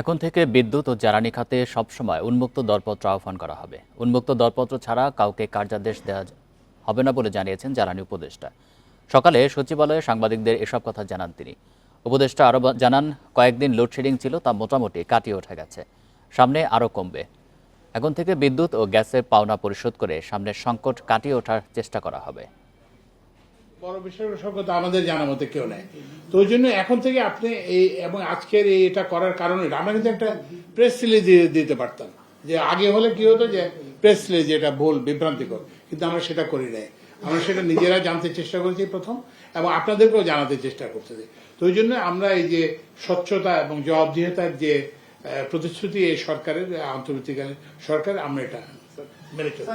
এখন থেকে বিদ্যুৎ ও জ্বালানি খাতে সবসময় উন্মুক্ত দরপত্র আহ্বান করা হবে। উন্মুক্ত দরপত্র ছাড়া কাউকে কার্যাদেশ দেওয়া হবে না বলে জানিয়েছেন জ্বালানি উপদেষ্টা। সকালে সচিবালয়ে সাংবাদিকদের এসব কথা জানান তিনি। উপদেষ্টা আরও জানান, কয়েকদিন লোডশেডিং ছিল, তা মোটামুটি কাটিয়ে ওঠা গেছে। সামনে আরও কমবে। এখন থেকে বিদ্যুৎ ও গ্যাসের পাওনা পরিশোধ করে সামনের সংকট কাটিয়ে ওঠার চেষ্টা করা হবে। বড় তো আমাদের জানা মতে কেউ নেই। তো ওই জন্য এখন থেকে আপনি এই এবং আজকের এটা করার আমরা কিন্তু একটা প্রেস রিলিজ দিতে পারতাম। যে আগে হলে কি হতো যে প্রেস রিলিজ যেটা ভুল, বিভ্রান্তিকর। কিন্তু আমরা সেটা করি নাই। আমরা সেটা নিজেরা জানতে চেষ্টা করেছি প্রথম এবং আপনাদেরকেও জানাতে চেষ্টা করতেছি। তো ওই জন্য আমরা এই যে স্বচ্ছতা এবং জবাবদিহিতার যে প্রতিশ্রুতি এই সরকারের, আন্তর্জাতিক সরকার, আমরা এটা মেনে চলি